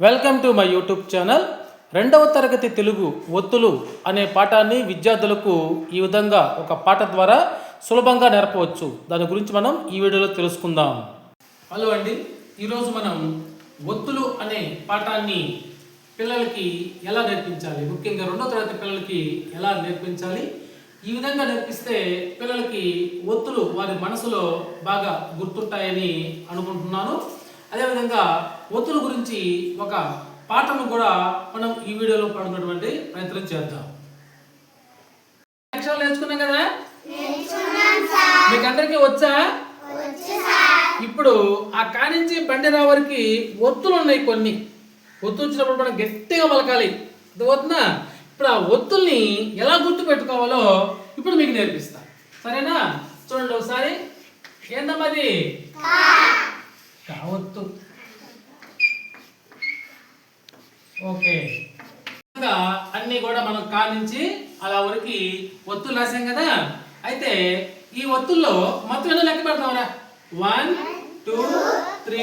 Welcome to my YouTube channel. రెండవ తరగతి తెలుగు ఒత్తులు అనే పాఠాన్ని విద్యార్థులకు ఈ విధంగా ఒక పాట ద్వారా సులభంగా నేర్పవచ్చు. దాని గురించి మనం ఈ వీడియోలో తెలుసుకుందాం. హలో అండి. ఈరోజు మనం ఒత్తులు అనే పాఠాన్ని పిల్లలకి ఎలా నేర్పించాలి? ముఖ్యంగా రెండవ తరగతి పిల్లలకి ఎలా నేర్పించాలి? ఈ విధంగా నేర్పిస్తే పిల్లలకి ఒత్తులు వారి మనసులో బాగా గుర్తుంటాయని అనుకుంటున్నాను. అదేవిధంగా ఒత్తుల గురించి ఒక పాటను కూడా మనం ఈ వీడియోలో పాడుకున్నటువంటి ప్రయత్నం చేద్దాం. అక్షరాలు నేర్చుకున్నాం కదా? మీకు అందరికీ వచ్చా? ఇప్పుడు ఆ కానించి బండి రావరికి ఒత్తులు ఉన్నాయి కొన్ని. ఒత్తు వచ్చినప్పుడు మనం గట్టిగా పలకాలి. ఇది ఇప్పుడు ఆ ఒత్తుల్ని ఎలా గుర్తు పెట్టుకోవాలో ఇప్పుడు మీకు నేర్పిస్తా. సరేనా? చూడండి ఒకసారి. ఏందమ్మా కావద్దు ఓకే. అన్నీ అన్ని కూడా మనం కానించి అలా వరకు ఒత్తులు రాసాం కదా? అయితే ఈ ఒత్తుల్లో మొత్తం ఎన్నో లెక్క పెడతామరా వన్ టూ త్రీ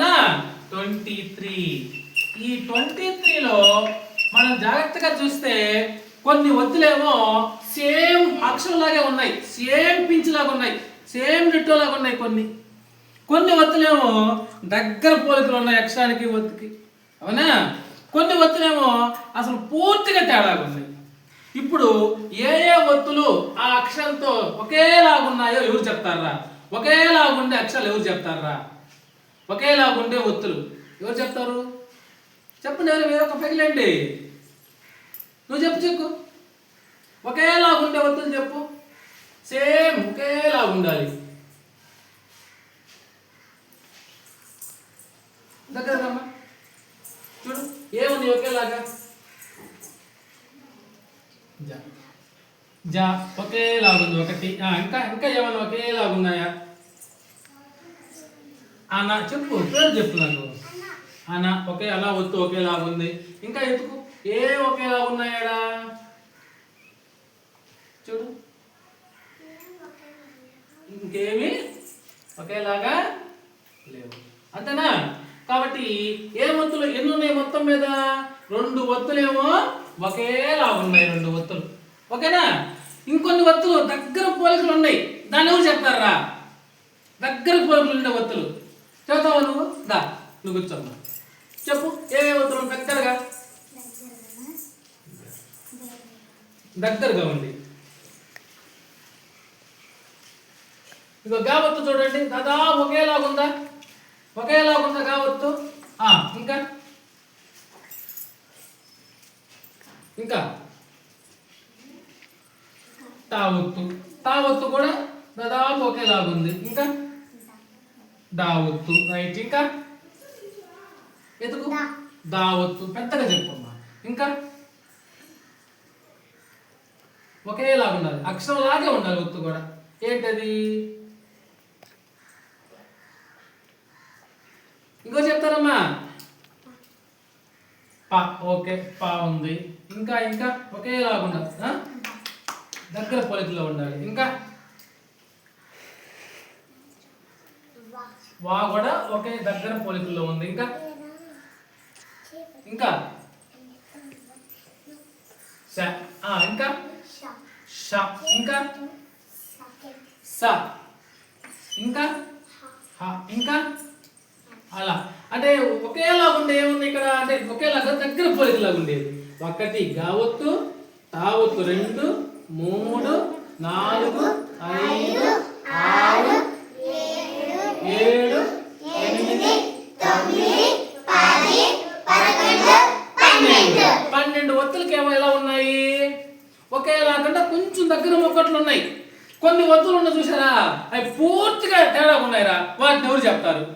కదా? Twenty three. ఈ ట్వంటీ త్రీలో మనం జాగ్రత్తగా చూస్తే కొన్ని ఒత్తులేమో సేమ్ అక్షరంలాగే ఉన్నాయి. సేమ్ పించ్ లాగా ఉన్నాయి. సేమ్ డిట్టో లాగా ఉన్నాయి కొన్ని. కొన్ని ఒత్తులేమో దగ్గర పోలికలు ఉన్నాయి అక్షరానికి ఒత్తుకి. అవునా? కొన్ని ఒత్తులేమో అసలు పూర్తిగా తేడాగా ఉన్నాయి. ఇప్పుడు ఏ ఏ ఒత్తులు ఆ అక్షరంతో ఒకేలాగున్నాయో ఎవరు చెప్తారా? ఒకేలాగుండే అక్షరాలు ఎవరు చెప్తారా? ఒకేలాగుండే ఒత్తులు. ఎవరు చెప్తారు? చెప్పండి నేను మీరు ఒక పగిలండి నువ్వు చెప్పు చెక్కు ఒకేలాగుండే ఒత్తులు చెప్పు. సేమ్ ఒకేలా ఉండాలి దగ్గర చూడు ఏముంది ఒకేలాగా? జా. జా ఒకేలాగుంది ఒకటి. ఇంకా ఇంకా ఏమన్నా ఒకేలాగున్నాయా? అన్న చెప్పు పేరు చెప్పు నాకు అన్న ఒకే అలా వద్దు ఒకేలా ఒకేలాగుంది ఇంకా ఎందుకు? ఏ ఒకేలాగున్నాయాడా చూడు. ఇంకేమి ఒకేలాగా లేవు. అంతేనా? కాబట్టి ఏ ఒత్తులు ఎన్ని ఉన్నాయి మొత్తం మీద? రెండు ఒత్తులేమో ఒకేలా ఉన్నాయి రెండు ఒత్తులు. ఓకేనా? ఇంకొన్ని ఒత్తులు దగ్గర పోలికలు ఉన్నాయి. దాని ఎవరు చెప్తారా? దగ్గర పోలికలు ఉండే ఒత్తులు. చదువుతావా నువ్వు? దా నువ్వు కూర్చోమ్మా. చెప్పు ఏ ఏ దగ్గరగా? దగ్గరగా ఉంది ఇదిగో గావత్తు చూడండి. దాదాపు ఒకేలాగుందా ఒకేలాగుందా గావత్తు? ఇంకా? ఇంకా? తావత్తు. తావత్తు కూడా దాదాపు ఒకేలాగుంది ఇంకా? దావత్తు. రైట్ ఇంకా? ఎదుగు దావత్తు. పెద్దగా చెప్పమ్మా ఇంకా? ఒకేలాగా ఉండాలి. అక్షరం లాగే ఉండాలి ఒత్తు కూడా. ఏంటది? ఇంకో చెప్తారమ్మా పా. ఓకే. పా ఉంది. ఇంకా ఇంకా? ఒకేలాగా ఉండాలి? దగ్గర పోలికలో ఉండాలి. ఇంకా? వా కూడా ఒకే దగ్గర పోలికల్లో ఉంది. ఇంకా ఇంకా ఇంకా ష ఇంకా స ఇంకా హ ఇంకా అలా. అంటే ఒకేలా ఉండే ఏముంది ఇక్కడ? అంటే ఒకేలాగా దగ్గర పోలికలాగా ఉండేది. ఒకటి గావత్తు తావత్తు రెండు మూడు నాలుగు ఐదు ఆరు ఏడు ఎనిమిది పన్నెండు పన్నెండు ఒత్తులకి ఏమో ఎలా ఉన్నాయి ఒకేలాగా కొంచెం దగ్గర ఒక్కట్లు ఉన్నాయి కొన్ని ఒత్తులు ఉన్నాయి చూసారా అవి పూర్తిగా తేడా ఉన్నాయిరా. వాటిని ఎవరు చెప్తారు?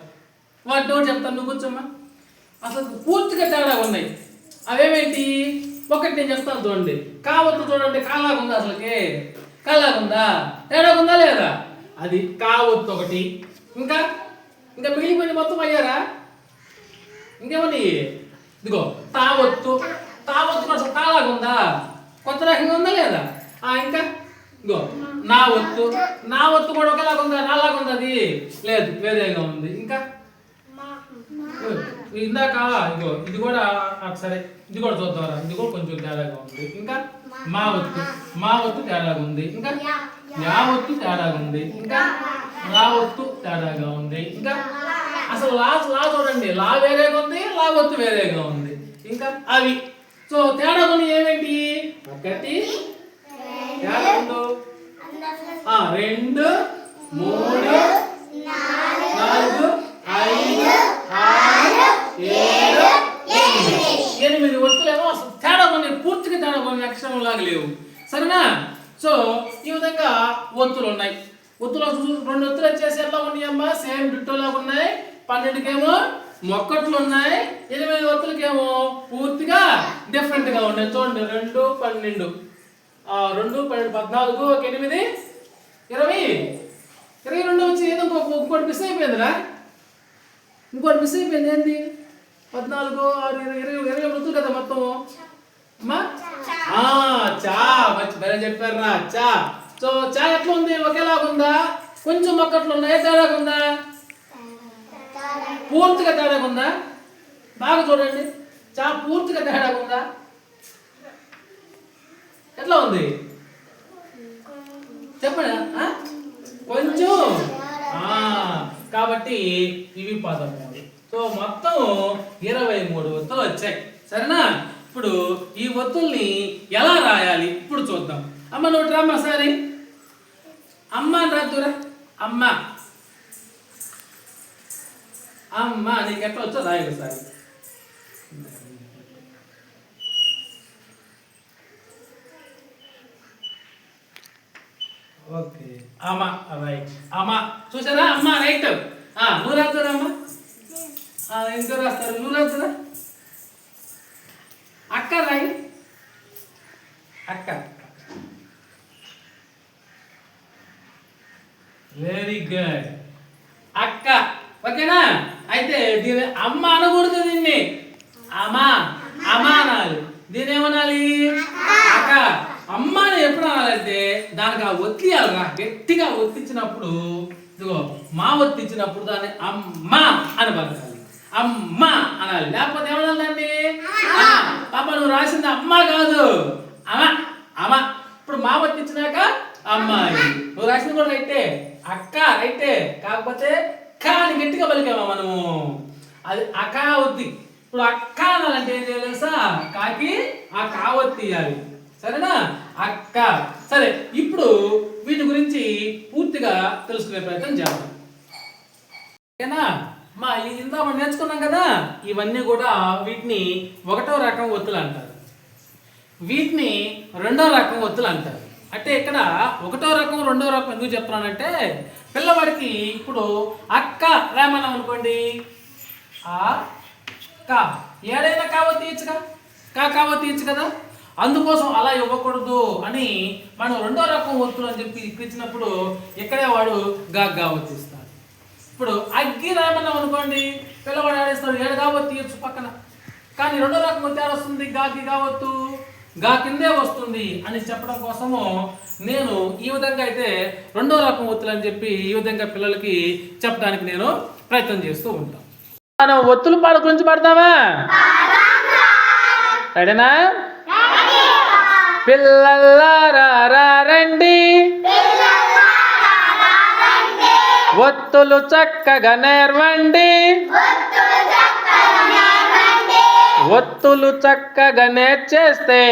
వాటిని ఎవరు చెప్తారు? నువ్వు కూర్చోమ్మా. అసలు పూర్తిగా తేడా ఉన్నాయి. అవేమేంటి ఒకటి నేను చెప్తాను చూడండి. కావద్దు చూడండి. కాలాగుందా ఉంది అసలుకి? కలాగుందా తేడాగుందా లేదా? అది కావద్దు ఒకటి. ఇంకా? ఇంకా మిగిలిపోయిన మొత్తం అయ్యారా? ఇంకేమని ఇదిగో తావత్తు తావత్తు అసలు తాలాగుందా కొత్త రకంగా ఉందా లేదా? ఆ ఇంకా? ఇదిగో. నా ఒత్తు నా ఒత్తు కూడా ఒకేలాగా ఉందా? నాలాగా ఉంది అది? లేదు వేరేగా ఉంది. ఇంకా? ఇందాక ఇగో ఇది కూడా సరే ఇది కూడా చూద్దాం ఇది కూడా కొంచెం తేడాగా ఉంది. ఇంకా? మా ఒత్తు మా ఒత్తు తేడాగా ఉంది. ఇంకా? యా ఒత్తు తేడాగా ఉంది. ఇంకా? రా ఒత్తు తేడాగా ఉంది. ఇంకా? అసలు లా లా చూడండి. లా వేరేగా ఉంది లా ఒత్తు వేరేగా ఉంది. ఇంకా? అవి. సో తేడా కొన్ని ఏమేంటి? ఒకటి. తేడా రెండు మూడు నాలుగు ఐదు ఆరు ఏడు ఎనిమిది. ఎనిమిది ఒత్తులేమో అసలు తేడా కొన్ని పూర్తిగా తేడా కొన్ని అక్షరం లాగా లేవు. సరేనా? సో ఈ విధంగా ఒత్తులు ఉన్నాయి. ఒత్తులు చూ- రెండు ఒత్తులు వచ్చేసి ఎలా ఉన్నాయమ్మా సేమ్ డిట్టో లాగా ఉన్నాయి. పన్నెండుకేమో మొక్కట్లు ఉన్నాయి. ఎనిమిది ఒత్తులకేమో పూర్తిగా డిఫరెంట్గా ఉన్నాయి. చూడండి రెండు పన్నెండు. రెండు పన్నెండు పద్నాలుగు ఒక ఎనిమిది ఇరవై ఇరవై రెండు వచ్చి ఏదో ఇంకోటి మిస్ అయిపోయిందిరా. ఇంకోటి మిస్ అయిపోయింది ఏంటి పద్నాలుగు ఆరు ఇరవై ఇరవై ఇరవై వృత్తులు కదా మొత్తం. అమ్మా? ఆ, చా. మంచి భలే చెప్పారా చా. సో చా ఎట్లా ఉంది ఒకేలాగా ఉందా? కొంచెం మొక్కట్లు ఉన్నాయా? తేడాగా ఉందా? పూర్తిగా తేడాగా ఉందా? బాగా చూడండి. చా పూర్తిగా తేడాగా ఉందా? ఎట్లా ఉంది? చెప్పండి కొంచెం. కాబట్టి ఇవి పదమూడు. సో మొత్తం ఇరవై మూడు ఒత్తులు వచ్చాయి. సరేనా? ఇప్పుడు ఈ ఒత్తుల్ని ఎలా రాయాలి? ఇప్పుడు చూద్దాం. అమ్మ నువ్వు రామ్మా సారి అమ్మ రాదురా అమ్మ. అమ్మ నీకు ఎట్లా వచ్చో రాయలు ఓకే. అమ్మ రైట్ అమ్మ చూసారా? అమ్మ రైట్. ఆ నువ్వు రాస్తారా అమ్మ? ఆ, ఇంకో రాస్తారు? నువ్వు రాస్తారా అక్క రాయి. అక్క. వెరీ గుడ్ అక్క ఓకేనా? అయితే దీని అమ్మ అనకూడదు దీన్ని. అమ్మా అమ్మ అనాలి. దీని ఏమనాలి? అక్క. అమ్మ అని ఎప్పుడు అనాలంటే దానికి ఆ ఒత్తియాలరా గట్టిగా ఒత్తిచ్చినప్పుడు ఇదిగో మా ఒత్తిచ్చినప్పుడు దాన్ని అమ్మ అని పలకాలి అమ్మ అనాలి. లేకపోతే ఏమనాలండి? పాప నువ్వు రాసింది అమ్మ కాదు. అమ్మ. అమ్మ. ఇప్పుడు మా ఒత్తిచ్చినాక అమ్మాయి. నువ్వు రాసింది కూడా రైటే. అక్క రైటే. కాకపోతే కా అని గట్టిగా పలికామా మనము? అది అకా ఒత్తి. ఇప్పుడు అక్క అనాలంటే ఏం చేయాలి తెలుసా? కాకి ఆ కావత్తి తీయాలి సరేనా? అక్క. సరే ఇప్పుడు వీటి గురించి పూర్తిగా తెలుసుకునే ప్రయత్నం చేద్దాం. ఓకేనా? మా ఇందా మనం నేర్చుకున్నాం కదా ఇవన్నీ కూడా వీటిని ఒకటో రకం ఒత్తులు అంటారు. వీటిని రెండో రకం ఒత్తులు అంటారు. అంటే ఇక్కడ ఒకటో రకం రెండో రకం ఎందుకు చెప్తున్నానంటే పిల్లవాడికి ఇప్పుడు అక్క రామన్నాం అనుకోండి. ఆ కా. ఏడైనా కావ తీయచ్చుగా? కా కావో తీయచ్చు కదా? అందుకోసం అలా ఇవ్వకూడదు అని మనం రెండో రకం ఒత్తులు అని చెప్పి ఇచ్చినప్పుడు ఇక్కడే వాడు గా గా తీస్తాడు ఇప్పుడు అగ్గి రామన్నాం అనుకోండి పిల్లవాడు ఆడేస్తాడు ఏడు కావత్తు తీయచ్చు పక్కన. కానీ రెండో రకం వచ్చి వస్తుంది? గాకి కావద్దు గా కిందే వస్తుంది అని చెప్పడం కోసము నేను ఈ విధంగా అయితే రెండో రకం ఒత్తులు అని చెప్పి ఈ విధంగా పిల్లలకి చెప్పడానికి నేను ప్రయత్నం చేస్తూ ఉంటాను. మనం ఒత్తుల పాట గురించి పడతామా రెడీనా పిల్లల్లారా రండి ఒత్తులు చక్కగా నేర్వండి. ఒత్తులు చక్కగా నేర్చేస్తే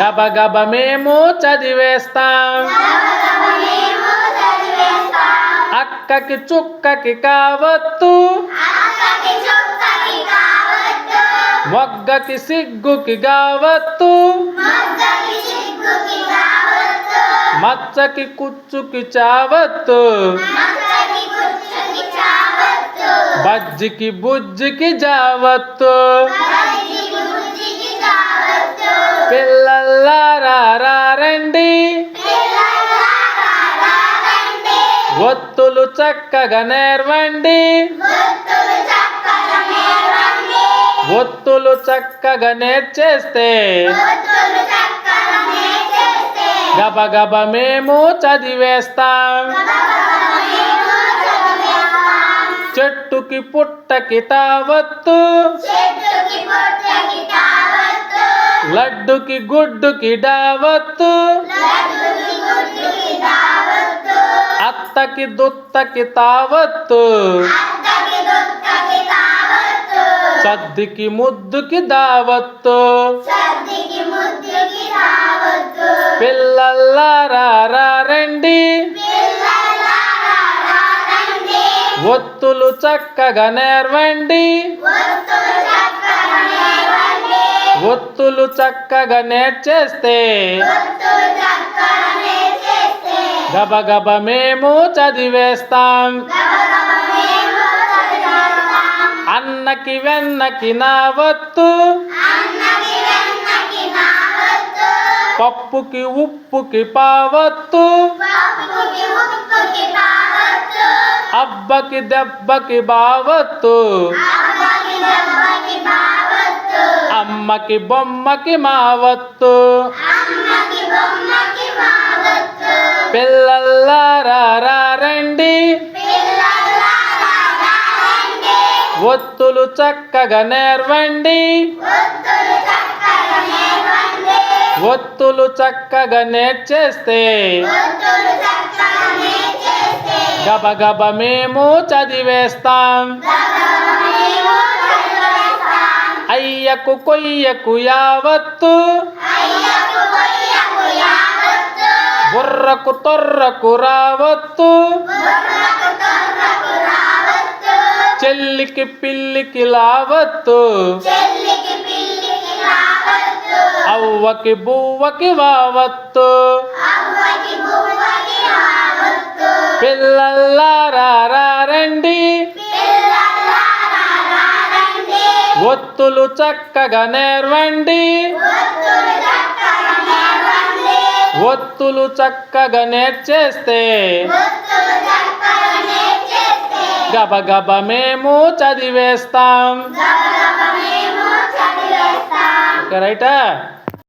గబగబ మేము చదివేస్తాం. అక్కకి చుక్కకి కావత్తు. మొగ్గకి సిగ్గుకి కావత్తు మచ్చకి కుచ్చుకి చావత్తు. బజ్జికి బుజ్జికి జావత్తు. పిల్లల్లారా రండి. ఒత్తులు చక్కగా నేర్వండి. ఒత్తులు చక్కగా నేర్చేస్తే. గబగబ మేము చదివేస్తాం. చెట్టుకి పుట్టకి తావత్తు. లడ్డుకి గుడ్డుకి డావత్తు. అత్తకి దుత్తకి తావత్తు. సద్దికి ముద్దుకి దావత్తు. పిల్లల్లారా రండి. ఒత్తులు చక్కగా నేర్వండి. ఒత్తులు చక్కగా నేర్చేస్తే. గబగబ మేము చదివేస్తాం. అన్నకి వెన్నకి నా వత్తు పప్పుకి ఉప్పుకి పావత్తు. అబ్బకి దెబ్బకి బావత్తు. అమ్మకి బొమ్మకి మావత్తు. పిల్లల్లారా ఒత్తులు చక్కగా నేర్వండి. ఒత్తులు చక్కగా నేర్చేస్తే గబగబ మేము చదివేస్తాం. అయ్యకు కొయ్యకు యావత్తు. బుర్రకు తొర్రకు రావత్తు. చెల్లికి పిల్లికి లావత్తు. అవ్వకి బువ్వకి వావత్తు. అవ్వకి బువ్వకి రావద్దు పిల్లల్లారా రండి. పిల్లలారా రండి. ఒత్తులు చక్కగా నేర్వండి. ఒత్తులు చక్కగా నేర్చేస్తే గబగబ మేము చదివేస్తాం. గబగబ మేము చదివేస్తాం. రైటా?